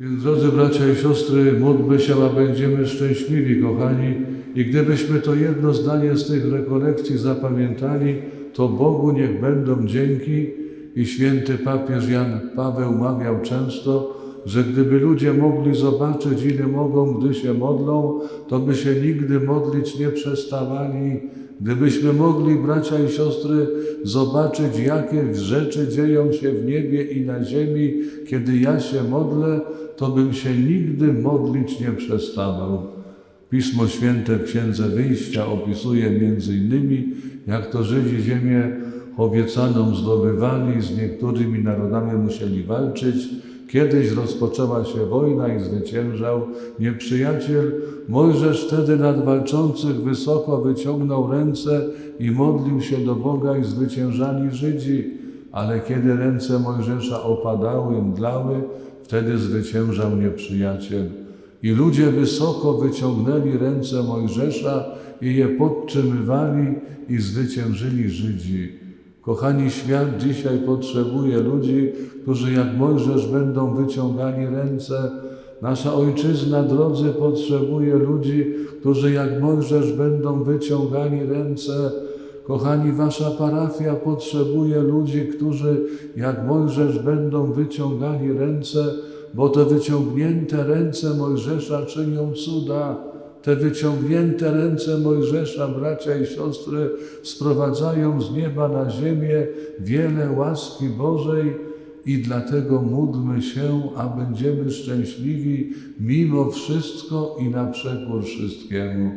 Więc drodzy bracia i siostry, módlmy się, a będziemy szczęśliwi, kochani. I gdybyśmy to jedno zdanie z tych rekolekcji zapamiętali, to Bogu niech będą dzięki. I święty papież Jan Paweł mawiał często, że gdyby ludzie mogli zobaczyć, ile mogą, gdy się modlą, to by się nigdy modlić nie przestawali. Gdybyśmy mogli, bracia i siostry, zobaczyć, jakie rzeczy dzieją się w niebie i na ziemi, kiedy ja się modlę, to bym się nigdy modlić nie przestawał. Pismo Święte w Księdze Wyjścia opisuje między innymi, jak to Żydzi ziemię obiecaną zdobywali, z niektórymi narodami musieli walczyć. Kiedyś rozpoczęła się wojna i zwyciężał nieprzyjaciel. Mojżesz wtedy nad walczących wysoko wyciągnął ręce i modlił się do Boga i zwyciężali Żydzi. Ale kiedy ręce Mojżesza opadały, mdlały, wtedy zwyciężał nieprzyjaciel. I ludzie wysoko wyciągnęli ręce Mojżesza i je podtrzymywali i zwyciężyli Żydzi. Kochani, świat dzisiaj potrzebuje ludzi, którzy jak Mojżesz będą wyciągali ręce. Nasza ojczyzna, drodzy, potrzebuje ludzi, którzy jak Mojżesz będą wyciągali ręce. Kochani, wasza parafia potrzebuje ludzi, którzy jak Mojżesz będą wyciągali ręce, bo te wyciągnięte ręce Mojżesza czynią cuda. Te wyciągnięte ręce Mojżesza, bracia i siostry, sprowadzają z nieba na ziemię wiele łaski Bożej i dlatego módlmy się, a będziemy szczęśliwi mimo wszystko i na przekór wszystkiemu.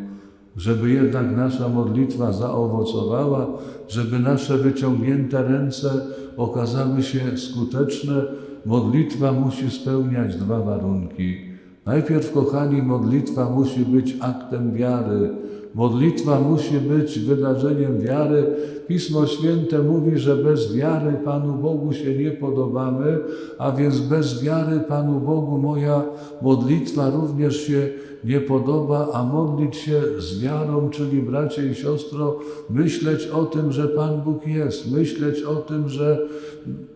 Żeby jednak nasza modlitwa zaowocowała, żeby nasze wyciągnięte ręce okazały się skuteczne, modlitwa musi spełniać dwa warunki. Najpierw, kochani, modlitwa musi być aktem wiary. Modlitwa musi być wydarzeniem wiary. Pismo Święte mówi, że bez wiary Panu Bogu się nie podobamy, a więc bez wiary Panu Bogu moja modlitwa również się nie podoba, a modlić się z wiarą, czyli bracie i siostro, myśleć o tym, że Pan Bóg jest, myśleć o tym, że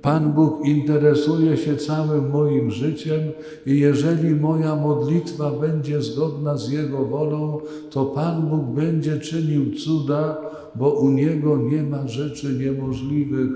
Pan Bóg interesuje się całym moim życiem i jeżeli moja modlitwa będzie zgodna z Jego wolą, to Pan Bóg będzie czynił cuda, bo u Niego nie ma rzeczy niemożliwych.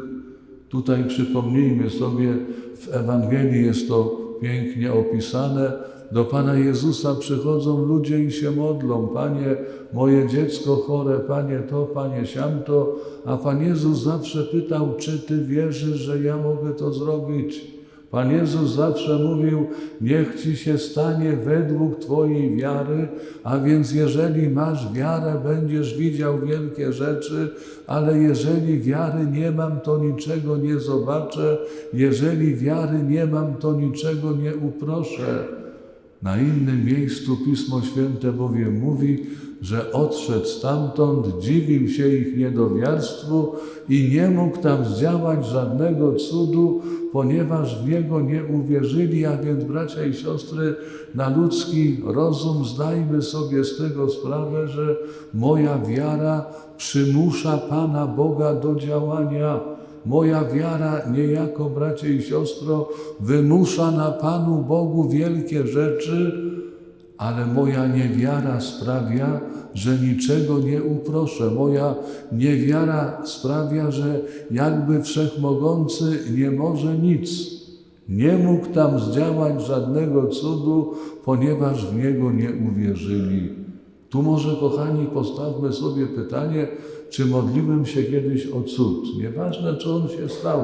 Tutaj przypomnijmy sobie, w Ewangelii jest to pięknie opisane. Do Pana Jezusa przychodzą ludzie i się modlą. Panie, moje dziecko chore, Panie to, Panie siamto. A Pan Jezus zawsze pytał, czy Ty wierzysz, że ja mogę to zrobić? Pan Jezus zawsze mówił, niech Ci się stanie według Twojej wiary, a więc jeżeli masz wiarę, będziesz widział wielkie rzeczy, ale jeżeli wiary nie mam, to niczego nie zobaczę, jeżeli wiary nie mam, to niczego nie uproszę. Na innym miejscu Pismo Święte bowiem mówi, że odszedł stamtąd, dziwił się ich niedowiarstwu i nie mógł tam zdziałać żadnego cudu, ponieważ w Niego nie uwierzyli, a więc bracia i siostry, na ludzki rozum zdajmy sobie z tego sprawę, że moja wiara przymusza Pana Boga do działania. Moja wiara niejako, bracie i siostro, wymusza na Panu Bogu wielkie rzeczy, ale moja niewiara sprawia, że niczego nie uproszę. Moja niewiara sprawia, że jakby wszechmogący nie może nic. Nie mógł tam zdziałać żadnego cudu, ponieważ w niego nie uwierzyli. Tu może, kochani, postawmy sobie pytanie, czy modliłem się kiedyś o cud. Nieważne, czy on się stał,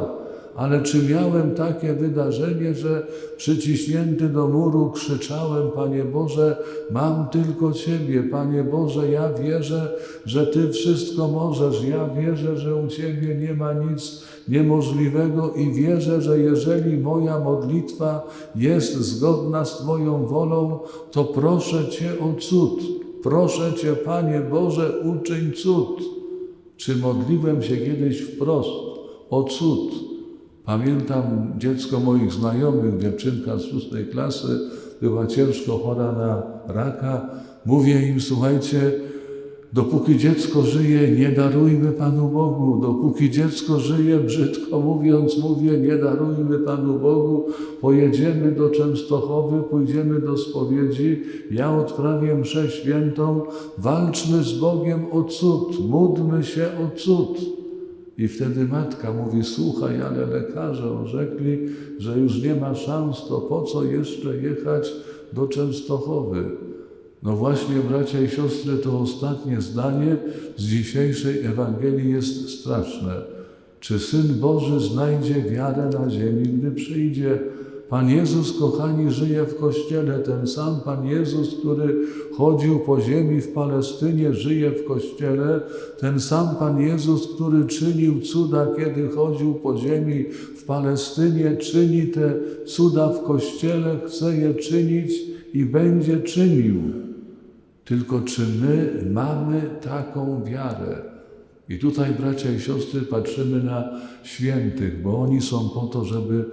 ale czy miałem takie wydarzenie, że przyciśnięty do muru krzyczałem, Panie Boże, mam tylko Ciebie, Panie Boże, ja wierzę, że Ty wszystko możesz, ja wierzę, że u Ciebie nie ma nic niemożliwego i wierzę, że jeżeli moja modlitwa jest zgodna z Twoją wolą, to proszę Cię o cud. Proszę Cię, Panie Boże, uczyń cud. Czy modliłem się kiedyś wprost o cud? Pamiętam dziecko moich znajomych, dziewczynka z szóstej klasy, była ciężko chora na raka. Mówię im, słuchajcie, Dopóki dziecko żyje, nie darujmy Panu Bogu. Dopóki dziecko żyje, brzydko mówiąc, mówię, nie darujmy Panu Bogu. Pojedziemy do Częstochowy, pójdziemy do spowiedzi. Ja odprawię mszę świętą. Walczmy z Bogiem o cud, módlmy się o cud. I wtedy matka mówi: Słuchaj, ale lekarze orzekli, że już nie ma szans, to po co jeszcze jechać do Częstochowy? No właśnie, bracia i siostry, to ostatnie zdanie z dzisiejszej Ewangelii jest straszne. Czy Syn Boży znajdzie wiarę na ziemi, gdy przyjdzie? Pan Jezus, kochani, żyje w Kościele. Ten sam Pan Jezus, który chodził po ziemi w Palestynie, żyje w Kościele. Ten sam Pan Jezus, który czynił cuda, kiedy chodził po ziemi w Palestynie, czyni te cuda w Kościele, chce je czynić i będzie czynił. Tylko czy my mamy taką wiarę? I tutaj, bracia i siostry, patrzymy na świętych, bo oni są po to, żeby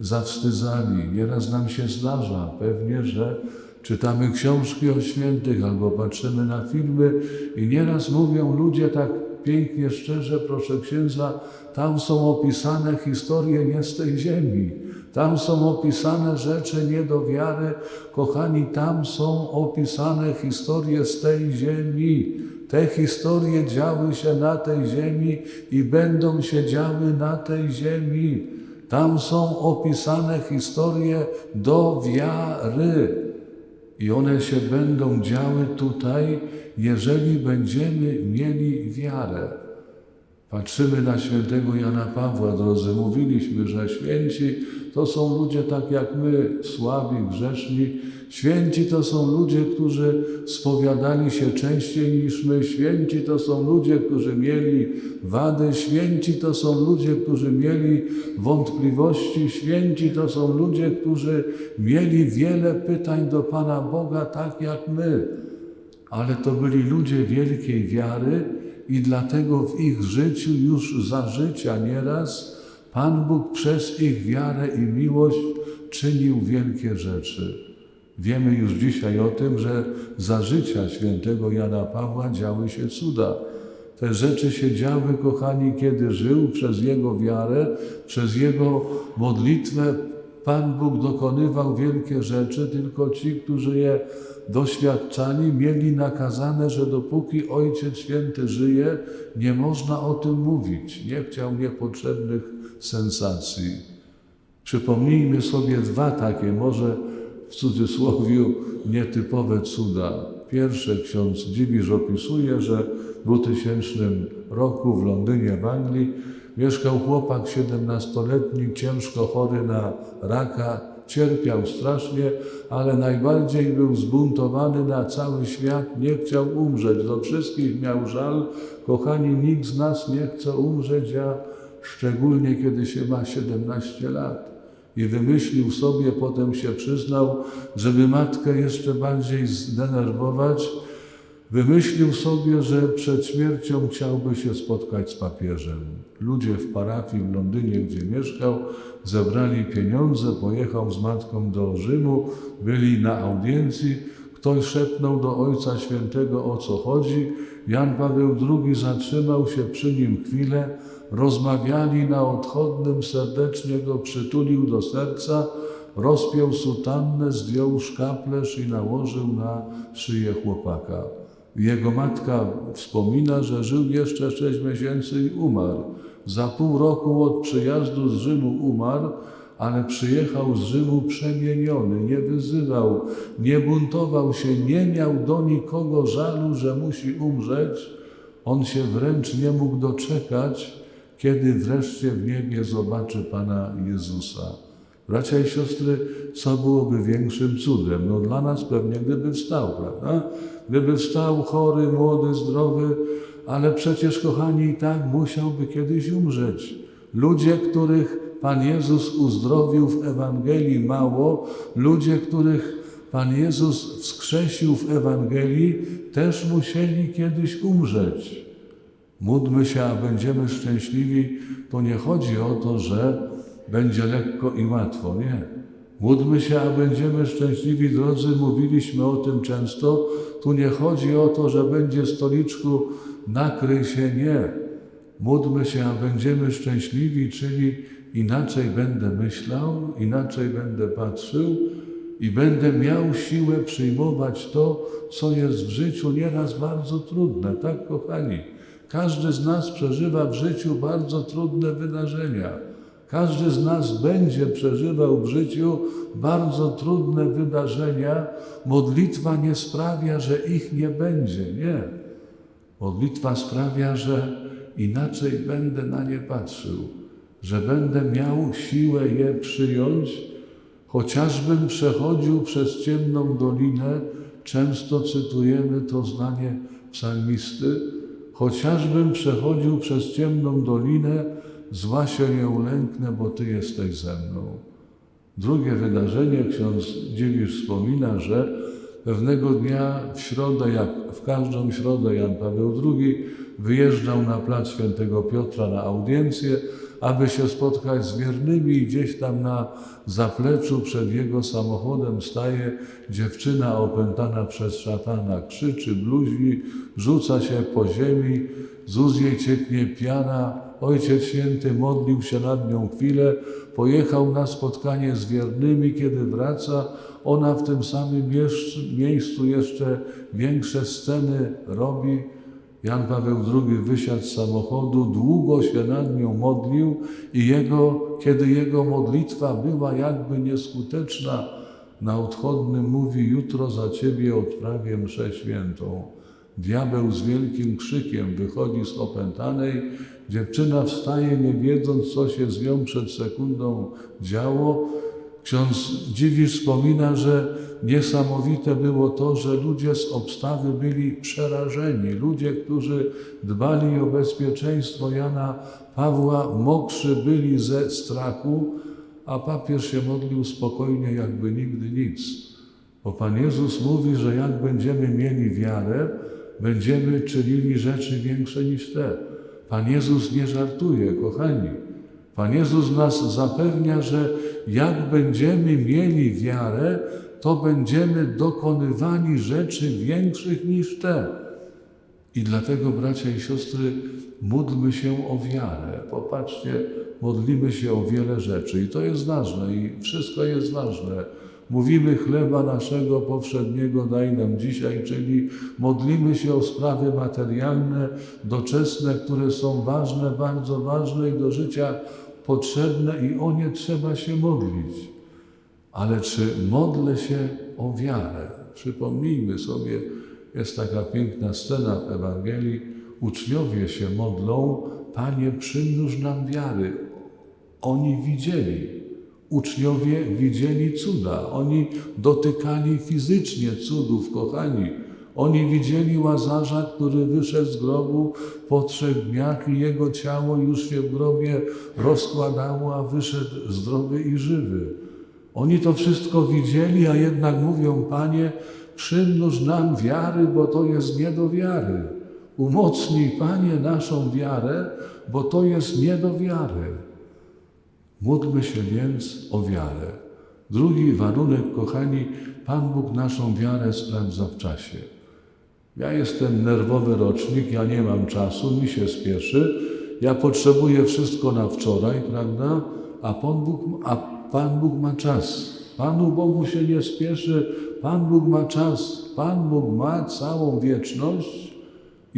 zawstydzali. Nieraz nam się zdarza, pewnie, że czytamy książki o świętych albo patrzymy na filmy i nieraz mówią ludzie tak pięknie, szczerze, proszę księdza, tam są opisane historie nie z tej ziemi. Tam są opisane rzeczy nie do wiary. Kochani, tam są opisane historie z tej ziemi. Te historie działy się na tej ziemi i będą się działy na tej ziemi. Tam są opisane historie do wiary. I one się będą działy tutaj, jeżeli będziemy mieli wiarę. Patrzymy na świętego Jana Pawła, drodzy, mówiliśmy, że święci to są ludzie tak jak my, słabi, grzeszni. Święci to są ludzie, którzy spowiadali się częściej niż my. Święci to są ludzie, którzy mieli wady. Święci to są ludzie, którzy mieli wątpliwości. Święci to są ludzie, którzy mieli wiele pytań do Pana Boga, tak jak my. Ale to byli ludzie wielkiej wiary i dlatego w ich życiu już za życia nieraz Pan Bóg przez ich wiarę i miłość czynił wielkie rzeczy. Wiemy już dzisiaj o tym, że za życia świętego Jana Pawła działy się cuda. Te rzeczy się działy, kochani, kiedy żył przez jego wiarę, przez jego modlitwę. Pan Bóg dokonywał wielkie rzeczy, tylko ci, którzy je doświadczali, mieli nakazane, że dopóki Ojciec Święty żyje, nie można o tym mówić. Nie chciał niepotrzebnych sensacji. Przypomnijmy sobie dwa takie, może w cudzysłowie, nietypowe cuda. Pierwsze ksiądz Dziwisz opisuje, że w 2000 roku w Londynie, w Anglii, mieszkał chłopak 17-letni, ciężko chory na raka, cierpiał strasznie, ale najbardziej był zbuntowany na cały świat, nie chciał umrzeć. Do wszystkich miał żal. Kochani, nikt z nas nie chce umrzeć, a szczególnie kiedy się ma 17 lat. I wymyślił sobie, potem się przyznał, żeby matkę jeszcze bardziej zdenerwować, wymyślił sobie, że przed śmiercią chciałby się spotkać z papieżem. Ludzie w parafii w Londynie, gdzie mieszkał, zebrali pieniądze, pojechał z matką do Rzymu, byli na audiencji. Ktoś szepnął do Ojca Świętego o co chodzi. Jan Paweł II zatrzymał się przy nim chwilę, rozmawiali na odchodnym, serdecznie go przytulił do serca, rozpiął sutannę, zdjął szkaplerz i nałożył na szyję chłopaka. Jego matka wspomina, że żył jeszcze sześć miesięcy i umarł. Za pół roku od przyjazdu z Rzymu umarł, ale przyjechał z Rzymu przemieniony, nie wyzywał, nie buntował się, nie miał do nikogo żalu, że musi umrzeć. On się wręcz nie mógł doczekać, kiedy wreszcie w niebie zobaczy Pana Jezusa. Bracia i siostry, co byłoby większym cudem? No dla nas pewnie, gdyby wstał, prawda? Gdyby wstał chory, młody, zdrowy, ale przecież, kochani, i tak musiałby kiedyś umrzeć. Ludzie, których Pan Jezus uzdrowił w Ewangelii mało, ludzie, których Pan Jezus wskrzesił w Ewangelii, też musieli kiedyś umrzeć. Módlmy się, a będziemy szczęśliwi. To nie chodzi o to, że będzie lekko i łatwo. Nie. Módlmy się, a będziemy szczęśliwi, drodzy. Mówiliśmy o tym często. Tu nie chodzi o to, że będzie stoliczku, nakryj się, nie. Módlmy się, a będziemy szczęśliwi, czyli inaczej będę myślał, inaczej będę patrzył i będę miał siłę przyjmować to, co jest w życiu nieraz bardzo trudne, tak kochani? Każdy z nas przeżywa w życiu bardzo trudne wydarzenia. Każdy z nas będzie przeżywał w życiu bardzo trudne wydarzenia. Modlitwa nie sprawia, że ich nie będzie. Nie. Modlitwa sprawia, że inaczej będę na nie patrzył, że będę miał siłę je przyjąć, chociażbym przechodził przez ciemną dolinę. Często cytujemy to zdanie psalmisty. Chociażbym przechodził przez ciemną dolinę, zła się nie ulęknę, bo Ty jesteś ze mną. Drugie wydarzenie, ksiądz Dziwisz wspomina, że pewnego dnia w środę, jak w każdą środę Jan Paweł II wyjeżdżał na plac Świętego Piotra na audiencję, aby się spotkać z wiernymi i gdzieś tam na zapleczu przed jego samochodem staje dziewczyna opętana przez szatana, krzyczy, bluźni, rzuca się po ziemi, z jej cieknie piana, Ojciec Święty modlił się nad nią chwilę, pojechał na spotkanie z wiernymi, kiedy wraca, ona w tym samym miejscu jeszcze większe sceny robi. Jan Paweł II wysiadł z samochodu, długo się nad nią modlił i jego, kiedy jego modlitwa była jakby nieskuteczna, na odchodnym mówi, jutro za Ciebie odprawię mszę świętą. Diabeł z wielkim krzykiem wychodzi z opętanej, dziewczyna wstaje, nie wiedząc, co się z nią przed sekundą działo. Ksiądz Dziwisz wspomina, że niesamowite było to, że ludzie z obstawy byli przerażeni. Ludzie, którzy dbali o bezpieczeństwo Jana Pawła, mokrzy byli ze strachu, a papież się modlił spokojnie, jakby nigdy nic. Bo Pan Jezus mówi, że jak będziemy mieli wiarę, będziemy czynili rzeczy większe niż te. Pan Jezus nie żartuje, kochani. Pan Jezus nas zapewnia, że jak będziemy mieli wiarę, to będziemy dokonywali rzeczy większych niż te. I dlatego, bracia i siostry, módlmy się o wiarę. Popatrzcie, modlimy się o wiele rzeczy i to jest ważne i wszystko jest ważne. Mówimy chleba naszego powszedniego daj nam dzisiaj, czyli modlimy się o sprawy materialne, doczesne, które są ważne, bardzo ważne i do życia potrzebne i o nie trzeba się modlić. Ale czy modlę się o wiarę? Przypomnijmy sobie, jest taka piękna scena w Ewangelii. Uczniowie się modlą, Panie, przymnóż nam wiary. Oni widzieli. Uczniowie widzieli cuda. Oni dotykali fizycznie cudów, kochani. Oni widzieli Łazarza, który wyszedł z grobu po trzech dniach i jego ciało już się w grobie rozkładało, a wyszedł zdrowy i żywy. Oni to wszystko widzieli, a jednak mówią, Panie, przymnóż nam wiary, bo to jest nie do wiary. Umocnij, Panie, naszą wiarę, bo to jest nie do wiary. Módlmy się więc o wiarę. Drugi warunek, kochani, Pan Bóg naszą wiarę sprawdza w czasie. Ja jestem nerwowy rocznik, ja nie mam czasu, mi się spieszy, ja potrzebuję wszystko na wczoraj, prawda? A Pan Bóg, a Pan Bóg ma czas. Panu Bogu się nie spieszy, Pan Bóg ma czas, Pan Bóg ma całą wieczność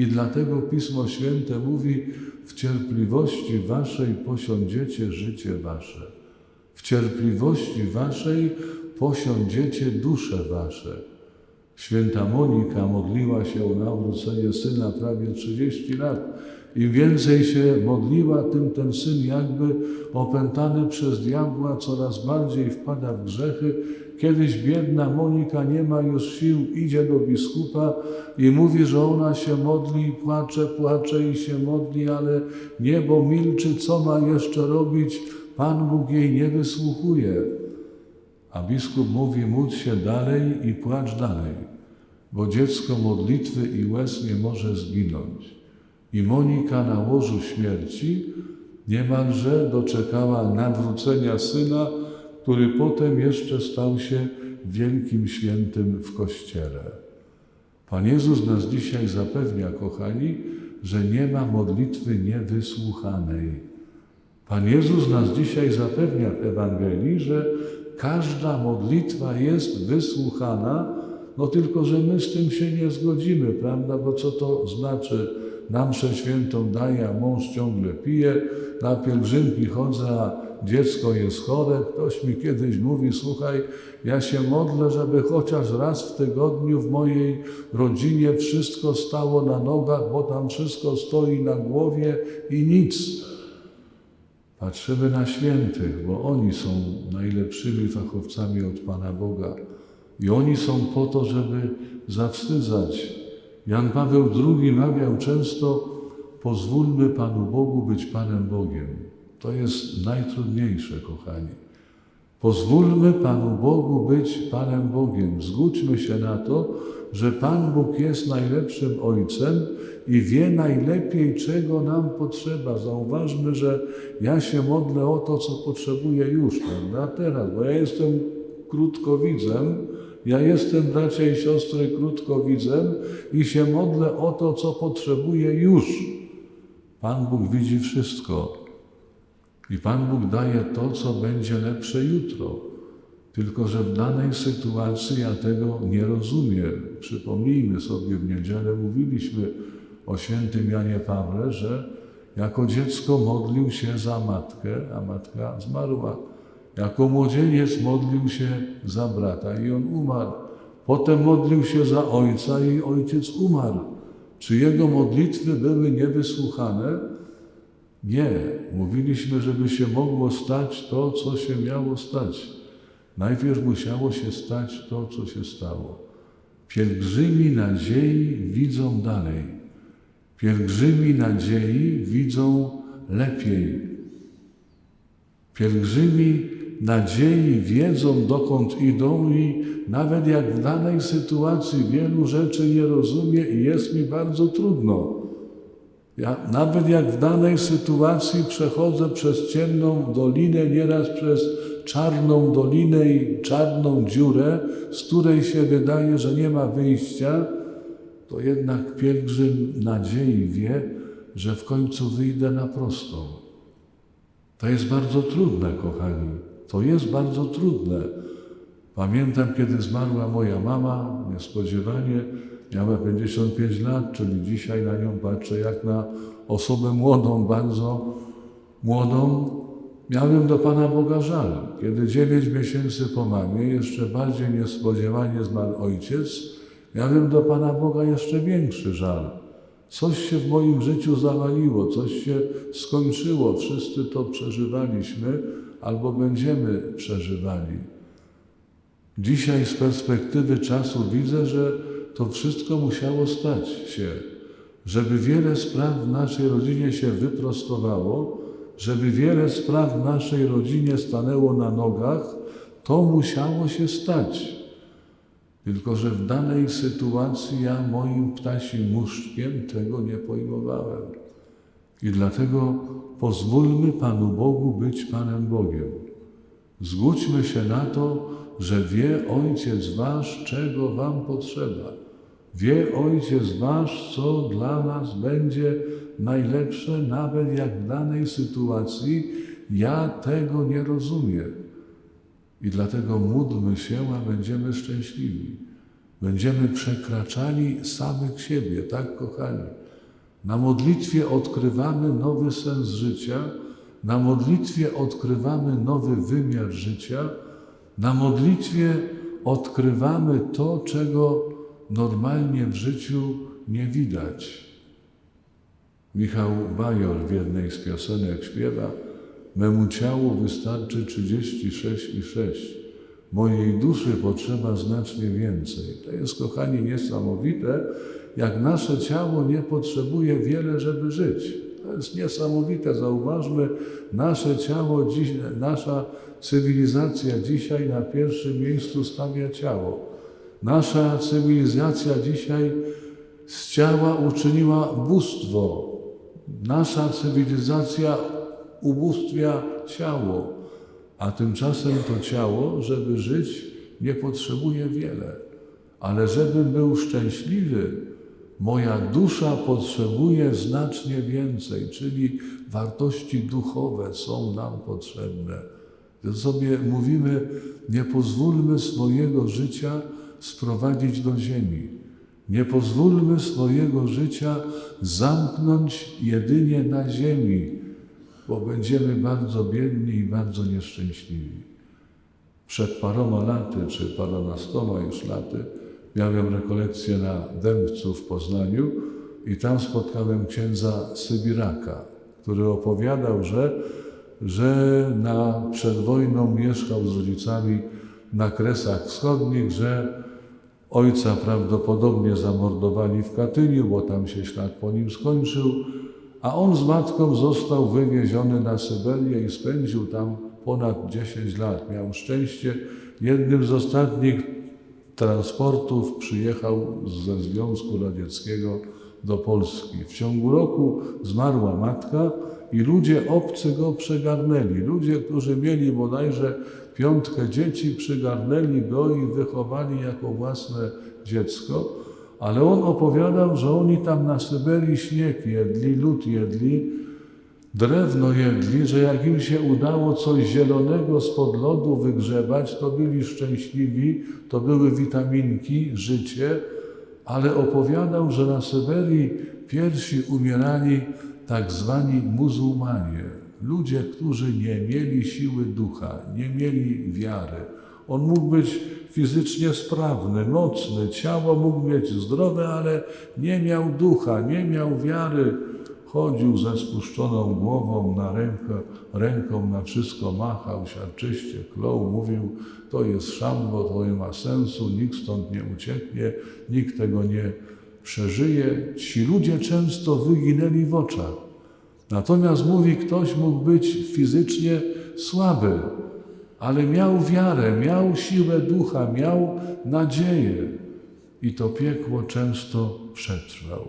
i dlatego Pismo Święte mówi, w cierpliwości waszej posiądziecie życie wasze. W cierpliwości waszej posiądziecie dusze wasze. Święta Monika modliła się o nawrócenie syna prawie 30 lat. Im więcej się modliła, tym ten syn jakby opętany przez diabła coraz bardziej wpada w grzechy. Kiedyś biedna Monika nie ma już sił, idzie do biskupa i mówi, że ona się modli, płacze, płacze i się modli, ale niebo milczy, co ma jeszcze robić? Pan Bóg jej nie wysłuchuje. A biskup mówi, módl się dalej i płacz dalej, bo dziecko modlitwy i łez nie może zginąć. I Monika na łożu śmierci niemalże doczekała nawrócenia syna, który potem jeszcze stał się wielkim świętym w Kościele. Pan Jezus nas dzisiaj zapewnia, kochani, że nie ma modlitwy niewysłuchanej. Pan Jezus nas dzisiaj zapewnia w Ewangelii, że każda modlitwa jest wysłuchana, no tylko, że my z tym się nie zgodzimy, prawda? Bo co to znaczy? Na mszę świętą daję, a mąż ciągle pije, na pielgrzymki chodzę, a dziecko jest chore. Ktoś mi kiedyś mówi, słuchaj, ja się modlę, żeby chociaż raz w tygodniu w mojej rodzinie wszystko stało na nogach, bo tam wszystko stoi na głowie i nic. Patrzymy na świętych, bo oni są najlepszymi fachowcami od Pana Boga. I oni są po to, żeby zawstydzać. Jan Paweł II mawiał często: Pozwólmy Panu Bogu być Panem Bogiem. To jest najtrudniejsze, kochani. Pozwólmy Panu Bogu być Panem Bogiem. Zgódźmy się na to, że Pan Bóg jest najlepszym Ojcem i wie najlepiej, czego nam potrzeba. Zauważmy, że ja się modlę o to, co potrzebuję już, prawda? Teraz, bo ja jestem krótkowidzem, ja jestem, bracia i siostry, krótkowidzem i się modlę o to, co potrzebuję już. Pan Bóg widzi wszystko. I Pan Bóg daje to, co będzie lepsze jutro. Tylko, że w danej sytuacji ja tego nie rozumiem. Przypomnijmy sobie, w niedzielę mówiliśmy o świętym Janie Pawle, że jako dziecko modlił się za matkę, a matka zmarła. Jako młodzieniec modlił się za brata i on umarł. Potem modlił się za ojca i ojciec umarł. Czy jego modlitwy były niewysłuchane? Nie. Mówiliśmy, żeby się mogło stać to, co się miało stać. Najpierw musiało się stać to, co się stało. Pielgrzymi nadziei widzą dalej. Pielgrzymi nadziei widzą lepiej. Pielgrzymi nadziei wiedzą, dokąd idą i nawet jak w danej sytuacji wielu rzeczy nie rozumie i jest mi bardzo trudno. Ja, nawet jak w danej sytuacji przechodzę przez ciemną dolinę, nieraz przez czarną dolinę i czarną dziurę, z której się wydaje, że nie ma wyjścia, to jednak pielgrzym nadziei wie, że w końcu wyjdę na prostą. To jest bardzo trudne, kochani. To jest bardzo trudne. Pamiętam, kiedy zmarła moja mama, niespodziewanie, miała 55 lat, czyli dzisiaj na nią patrzę jak na osobę młodą, bardzo młodą. Miałem do Pana Boga żal. Kiedy 9 miesięcy po mamie, jeszcze bardziej niespodziewanie zmarł ojciec, miałem do Pana Boga jeszcze większy żal. Coś się w moim życiu zawaliło, coś się skończyło, wszyscy to przeżywaliśmy albo będziemy przeżywali. Dzisiaj z perspektywy czasu widzę, że to wszystko musiało stać się, żeby wiele spraw w naszej rodzinie się wyprostowało, żeby wiele spraw w naszej rodzinie stanęło na nogach, to musiało się stać. Tylko, że w danej sytuacji ja moim ptasim muszczkiem tego nie pojmowałem. I dlatego pozwólmy Panu Bogu być Panem Bogiem. Zgódźmy się na to, że wie Ojciec Wasz, czego Wam potrzeba. Wie Ojciec Wasz, co dla nas będzie najlepsze, nawet jak w danej sytuacji ja tego nie rozumiem. I dlatego módlmy się, a będziemy szczęśliwi. Będziemy przekraczali samych siebie, tak kochani. Na modlitwie odkrywamy nowy sens życia, na modlitwie odkrywamy nowy wymiar życia, na modlitwie odkrywamy to, czego normalnie w życiu nie widać. Michał Bajor w jednej z piosenek śpiewa Memu ciału wystarczy 36 i 6. Mojej duszy potrzeba znacznie więcej. To jest, kochani, niesamowite, jak nasze ciało nie potrzebuje wiele, żeby żyć. To jest niesamowite. Zauważmy, nasze ciało, dziś, nasza cywilizacja dzisiaj na pierwszym miejscu stawia ciało. Nasza cywilizacja dzisiaj z ciała uczyniła bóstwo. Nasza cywilizacja ubóstwia ciało. A tymczasem to ciało, żeby żyć, nie potrzebuje wiele. Ale żebym był szczęśliwy, moja dusza potrzebuje znacznie więcej, czyli wartości duchowe są nam potrzebne. To sobie mówimy, nie pozwólmy swojego życia sprowadzić do ziemi. Nie pozwólmy swojego życia zamknąć jedynie na ziemi, bo będziemy bardzo biedni i bardzo nieszczęśliwi. Przed paroma laty, czy paronastoma już laty, miałem rekolekcję na Dębcu w Poznaniu i tam spotkałem księdza Sybiraka, który opowiadał, że, że na, przed wojną mieszkał z rodzicami na Kresach Wschodnich, że ojca prawdopodobnie zamordowali w Katyniu, bo tam się ślad po nim skończył, a on z matką został wywieziony na Syberię i spędził tam ponad 10 lat. Miał szczęście. Jednym z ostatnich transportów przyjechał ze Związku Radzieckiego do Polski. W ciągu roku zmarła matka i ludzie obcy go przygarnęli. Ludzie, którzy mieli bodajże piątkę dzieci, przygarnęli go i wychowali jako własne dziecko. Ale on opowiadał, że oni tam na Syberii śnieg jedli, lód jedli, drewno jedli, że jak im się udało coś zielonego spod lodu wygrzebać, to byli szczęśliwi, to były witaminki, życie, ale opowiadał, że na Syberii pierwsi umierali tak zwani muzułmanie, ludzie, którzy nie mieli siły ducha, nie mieli wiary. On mógł być fizycznie sprawny, mocny, ciało mógł mieć zdrowe, ale nie miał ducha, nie miał wiary. Chodził ze spuszczoną głową, na rękę, ręką na wszystko machał, siarczyście klął, mówił, to jest szambo, to nie ma sensu, nikt stąd nie ucieknie, nikt tego nie przeżyje. Ci ludzie często wyginęli w oczach. Natomiast mówi, ktoś mógł być fizycznie słaby, ale miał wiarę, miał siłę ducha, miał nadzieję i to piekło często przetrwał.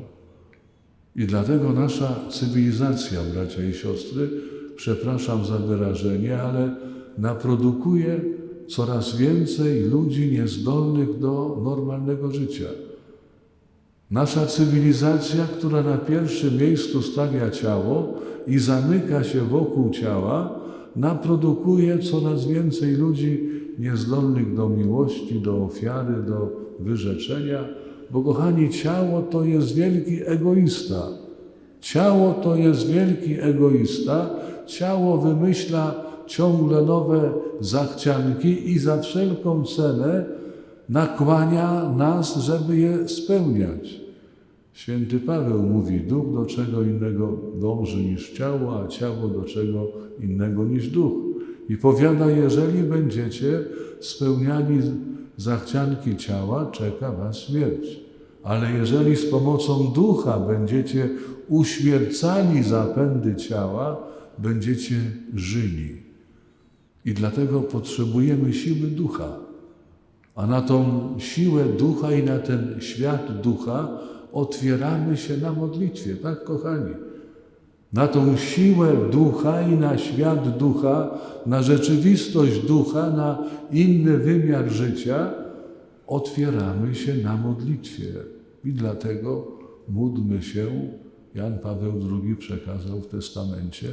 I dlatego nasza cywilizacja, bracia i siostry, przepraszam za wyrażenie, ale naprodukuje coraz więcej ludzi niezdolnych do normalnego życia. Nasza cywilizacja, która na pierwszym miejscu stawia ciało i zamyka się wokół ciała, naprodukuje coraz więcej ludzi niezdolnych do miłości, do ofiary, do wyrzeczenia, bo kochani, ciało to jest wielki egoista. Ciało to jest wielki egoista. Ciało wymyśla ciągle nowe zachcianki i za wszelką cenę nakłania nas, żeby je spełniać. Święty Paweł mówi, duch do czego innego dąży niż ciało, a ciało do czego innego niż duch. I powiada, jeżeli będziecie spełniali zachcianki ciała, czeka was śmierć. Ale jeżeli z pomocą ducha będziecie uśmiercali zapędy ciała, będziecie żyli. I dlatego potrzebujemy siły ducha. A na tą siłę ducha i na ten świat ducha otwieramy się na modlitwie, tak kochani? Na tą siłę ducha i na świat ducha, na rzeczywistość ducha, na inny wymiar życia otwieramy się na modlitwie. I dlatego módlmy się, Jan Paweł II przekazał w testamencie,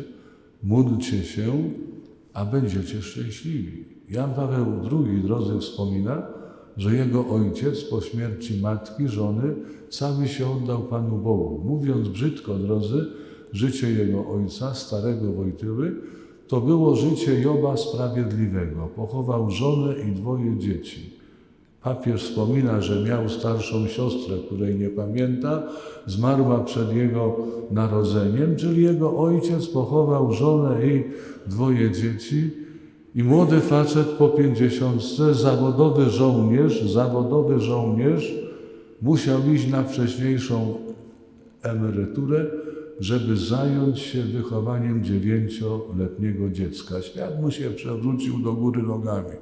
módlcie się, a będziecie szczęśliwi. Jan Paweł II, drodzy, wspomina, że jego ojciec po śmierci matki, żony, cały się oddał Panu Bogu. Mówiąc brzydko, drodzy, życie jego ojca, starego Wojtyły, to było życie Joba Sprawiedliwego. Pochował żonę i dwoje dzieci. Papież wspomina, że miał starszą siostrę, której nie pamięta, zmarła przed jego narodzeniem, czyli jego ojciec pochował żonę i dwoje dzieci. I młody facet po pięćdziesiątce, zawodowy żołnierz, zawodowy żołnierz, musiał iść na wcześniejszą emeryturę, żeby zająć się wychowaniem dziewięcioletniego dziecka. Świat mu się przewrócił do góry nogami.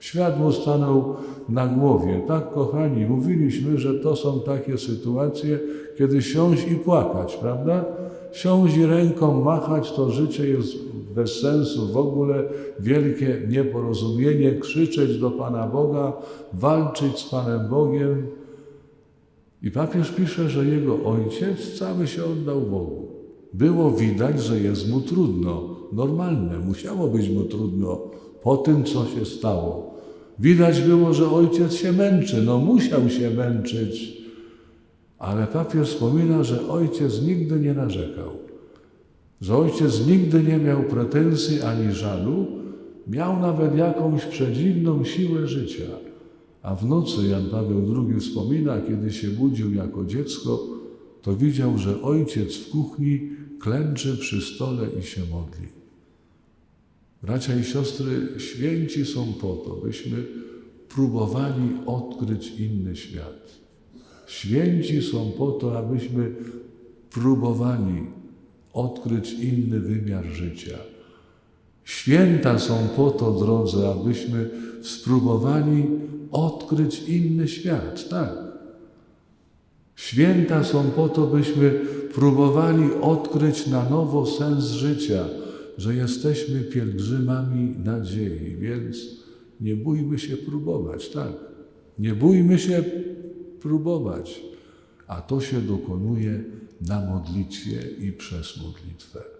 Świat mu stanął na głowie. Tak, kochani, mówiliśmy, że to są takie sytuacje, kiedy siąść i płakać, prawda? Siąść i ręką machać, to życie jest bez sensu, w ogóle wielkie nieporozumienie, krzyczeć do Pana Boga, walczyć z Panem Bogiem. I papież pisze, że jego ojciec cały się oddał Bogu. Było widać, że jest mu trudno. Normalne, musiało być mu trudno po tym, co się stało. Widać było, że ojciec się męczy, no musiał się męczyć. Ale papież wspomina, że ojciec nigdy nie narzekał, że ojciec nigdy nie miał pretensji ani żalu, miał nawet jakąś przedziwną siłę życia. A w nocy Jan Paweł II wspomina, kiedy się budził jako dziecko, to widział, że ojciec w kuchni klęczy przy stole i się modli. Bracia i siostry, święci są po to, byśmy próbowali odkryć inny świat. Święci są po to, abyśmy próbowali odkryć inny wymiar życia. Święta są po to, drodzy, abyśmy spróbowali odkryć inny świat, tak. Święta są po to, byśmy próbowali odkryć na nowo sens życia, że jesteśmy pielgrzymami nadziei, więc nie bójmy się próbować, tak. Nie bójmy się próbować, a to się dokonuje na modlitwie i przez modlitwę.